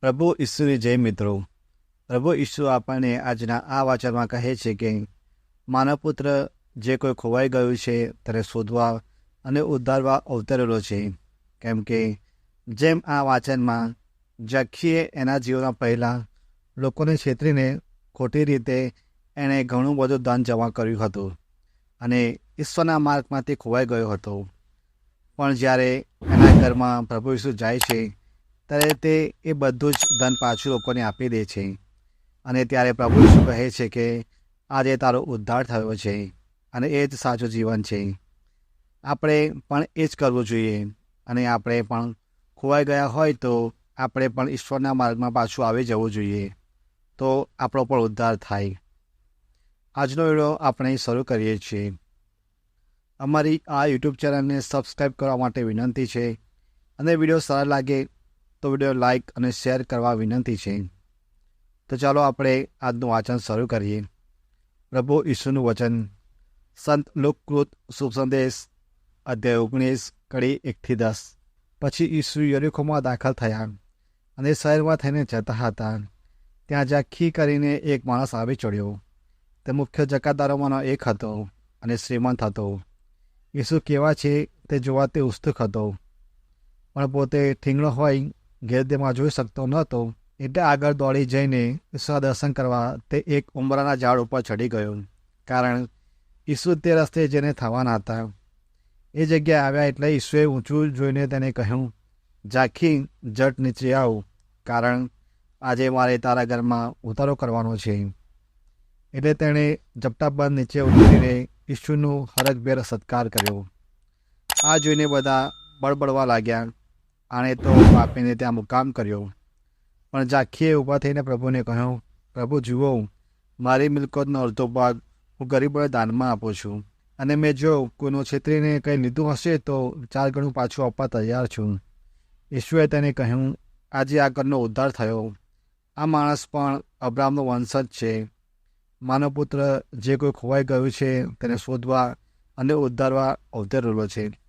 પ્રભુ ઈસુની જય મિત્રો. પ્રભુ ઈસુ આપણને આજના આ વાચનમાં કહે છે કે માનવપુત્ર જે કોઈ ખોવાઈ ગયું છે, તેને શોધવા અને ઉદ્ધારવા અવતરેલો છે. કેમ કે, જેમ આ વાચનમાં જખીએ એના જીવનમાં પહેલાં લોકોને છેતરીને ખોટી રીતે એણે ઘણું બધું દાન જમા કર્યું હતું અને ઈશ્વરના માર્ગમાંથી ખોવાઈ ગયો હતો. પણ જ્યારે એના ઘરમાં પ્રભુ ઈસુ જાય છે ત્યારે તે એ બધું જ ધન પાછું લોકોને આપી દે છે. અને ત્યારે પ્રભુ શું કહે છે કે, આજે તારો ઉદ્ધાર થયો છે અને એ જ સાચું જીવન છે. આપણે પણ એ જ કરવું જોઈએ. અને આપણે પણ ખોવાઈ ગયા હોય તો આપણે પણ ઈશ્વરના માર્ગમાં પાછું આવી જવું જોઈએ. તો આપણો પણ ઉદ્ધાર થાય. આજનો વીડિયો આપણે શરૂ કરીએ છીએ. અમારી આ યુટ્યુબ ચેનલને સબસ્ક્રાઈબ કરવા માટે વિનંતી છે. અને વીડિયો સારા લાગે તો વીડિયો લાઇક અને શેર કરવા વિનંતી છે. તો ચાલો આપણે આજનું વાંચન શરૂ કરીએ. પ્રભુ ઈસુનું વચન. સંત લોકકૃત શુભ સંદેશ, અધ્યાય ઓગણીસ, કડી એકથી દસ. પછી ઈસુ યરીખોમાં દાખલ થયા અને શહેરમાં થઈને જતા હતા. ત્યાં જાખી કરીને એક માણસ આવી ચડ્યો. તે મુખ્ય જકાતદારોમાંનો એક હતો અને શ્રીમંત હતો. ઈસુ કેવા છે તે જોવા તે ઉત્સુક હતો. પણ પોતે ઠીંગણો હોય ગેરદેમાં જોઈ શકતો નહોતો એટલે આગળ દોડી જઈને ઈશ્વર દર્શન કરવા તે એક ઉંબરાના ઝાડ ઉપર ચડી ગયો. કારણ ઈસુ તે રસ્તે જેને થવાના હતા. એ જગ્યાએ આવ્યા એટલે ઈશ્વરે ઊંચું જોઈને તેને કહ્યું, ઝાંખી, જટ નીચે આવ. કારણ આજે મારે તારા ઘરમાં ઉતારો કરવાનો છે. એટલે તેણે ઝપટાબંધ નીચે ઉતરીને ઈશુનું હરખભેર સત્કાર કર્યો. આ જોઈને બધા બળબડવા લાગ્યા. આણે તો પાપીને ત્યાં મુકામ કર્યો. પણ ઝાંખીએ ઊભા થઈને પ્રભુને કહ્યું, પ્રભુ, જુઓ, મારી મિલકતનો અડધો ભાગ હું ગરીબોને દાનમાં આપું છું. અને મેં જો કોઈનું છેતરીને કંઈ લીધું હશે તો ચાર ગણું પાછું આપવા તૈયાર છું. ઈશ્વરે તેને કહ્યું, આજે આ ઘરનો ઉદ્ધાર થયો. આ માણસ પણ અબ્રામનો વંશજ છે. માનવપુત્ર જે કોઈ ખોવાઈ ગયું છે તેને શોધવા અને ઉદ્ધારવા અવતરેલો છે.